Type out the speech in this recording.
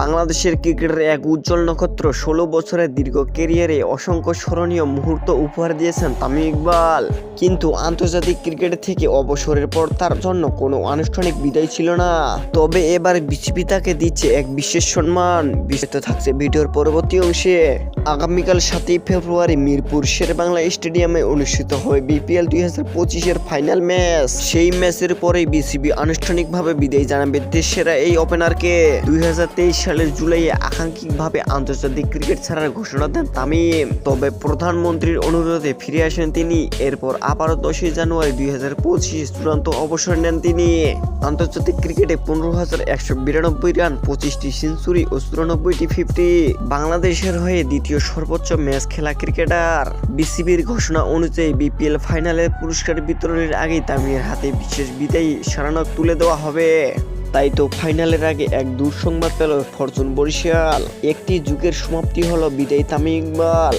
বাংলাদেশের ক্রিকেটের এক উজ্জ্বল নক্ষত্র ষোলো বছরের দীর্ঘ ক্যারিয়ারে অসংখ্য স্মরণীয় মুহূর্ত উপহার দিয়েছেন তামিম ইকবাল। কিন্তু আন্তর্জাতিক ক্রিকেট থেকে অবসরের পর তার জন্য কোনো আনুষ্ঠানিক বিদায় ছিল না। তবে এবার বিসিবি তাকে দিচ্ছে এক বিশেষ সম্মান। বিশেষত থাকছে ভিডিওর পরবর্তী অংশে। আগামীকাল সাতই ফেব্রুয়ারি মিরপুর শেরবাংলা স্টেডিয়ামে অনুষ্ঠিত হয় বিপিএল দুই হাজার পঁচিশের ফাইনাল ম্যাচ। সেই ম্যাচের পরেই বিসিবি আনুষ্ঠানিকভাবে বিদায় জানাবে দেশেরা এই ওপেনারকে। দুই হাজার তেইশ সালের জুলাইয়ে আকাঙ্ক্ষিকভাবে আন্তর্জাতিক ক্রিকেট ছাড়ার ঘোষণা দেন তামিম। তবে প্রধানমন্ত্রীর অনুরোধে ফিরে আসেন তিনি। এরপর আবারও দশই জানুয়ারি দুই হাজার পঁচিশ চূড়ান্ত অবসর নেন তিনি। আন্তর্জাতিক ক্রিকেটে পনেরো হাজার একশো বিরানব্বই রান, পঁচিশটি সেঞ্চুরি ও চুরানব্বইটি ফিফটি। বাংলাদেশের হয়ে দ্বিতীয় সর্বোচ্চ ম্যাচ খেলা ক্রিকেটার। বিসিবির ঘোষণা অনুযায়ী বিপিএল ফাইনালের পুরস্কার বিতরণের আগেই তামিমের হাতে বিশেষ বিদায়ী সারানক তুলে দেওয়া হবে। তাই তো ফাইনালের আগে এক দুঃসংবাদ পেল ফরচুন বরিশাল। একটি যুগের সমাপ্তি হলো বিদায়ী, তামিম ইকবাল।